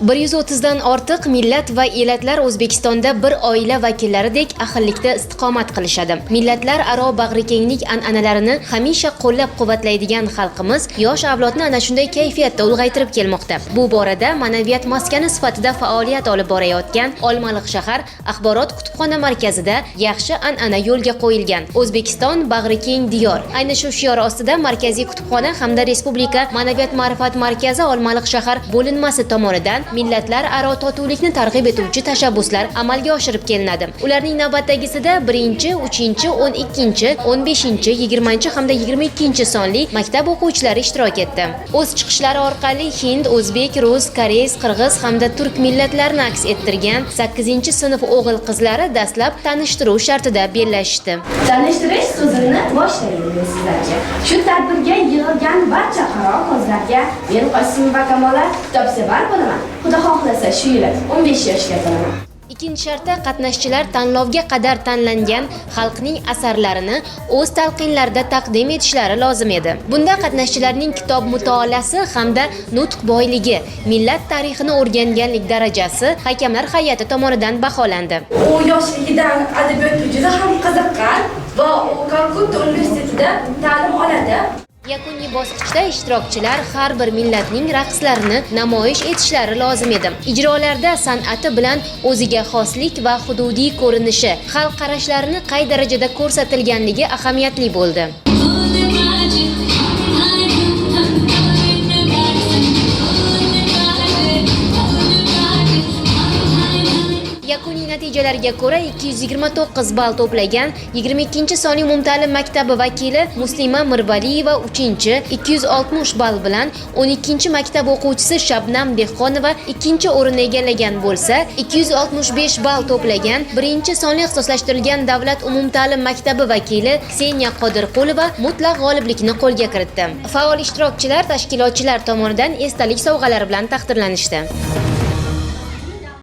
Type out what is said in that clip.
130 dan ortiq millat va elatlar O'zbekistonda bir oila vakillaridek ahillikda istiqomat qilishadi. Millatlar aro bag'rikenglik an'analarini hamisha qo'llab-quvvatlaydigan xalqimiz yosh avlodni ana shunday kayfiyatda ulg'aytirib kelmoqda. Bu borada ma'naviyat maskani sifatida faoliyat olib borayotgan Olmaliq shahar axborot kutubxona markazida yaxshi an'ana yo'lga qo'yilgan. O'zbekiston bag'rikeng diyor. Ayni shu shior ostida Markaziy kutubxona hamda Respublika ma'naviyat ma'rifat markazi Olmaliq shahar bo'linmasi tomonidan millatlararo totuvlikni targ'ib etuvchi tashabbuslar amalga oshirib kelinadi. Ularning navbatdagisida 1, 3, 12, 15, 20 hamda 22 sonli maktab o'quvchilari ishtirok etdi. O'z chiqishlari orqali hind, o'zbek, rus, koreys, qirg'iz hamda turk millatlarini aks ettirgan 8-sinf o'g'il-qizlari dastlab tanishtiruv shartida bellashishdi. Tanishtirish so'zini boshlaymiz sizlarga. Shu tadbirga barcha qaro qizlarga men Qosim va Kamola kitobsevar bo'laman. Xudo xohlasa shu yili 15 yoshga to'laman. Ikkinchi shartda qatnashchilar tanlovga qadar tanlangan xalqning asarlarini o'z talqinlarida taqdim etishlari lozim edi. Bunda qatnashchilarning kitob mutolaasi hamda nutq boyligi, millat tarixini o'rganganlik darajasi hakamlar hay'ati tomonidan baholandi. U yoshligidan adabiyotga juda ham qiziqqan va u Kalkutta universitetida ta'lim oladi. Yakuniy bosqichda ishtirokchilar har bir millatning raqslarini namoyish etishlari lozim edi. Ijrolarda san'ati bilan o'ziga xoslik va hududiy ko'rinishi, xalq qarashlarini qay darajada ko'rsatilganligi ahamiyatli bo'ldi. Yakuniy natijalarga ko'ra 229 ball to'plagan 22 sonli umumta'lim maktabi vakili Muslima Mirbaliyeva 3-chi, 260 ball bilan 12 maktab o'quvchisi Shabnam Dehqonova 2 o'rinni egallagan bo'lsa, 265 ball to'plagan 1 sonli ixtisoslashtirilgan davlat umumta'lim maktabi vakili Kseniya Qodirqulova mutlaq g'oliblikni qo'lga kiritdi. Faol ishtirokchilar tashkilotchilar tomonidan esdalik sovg'alari bilan taqdirlanishdi.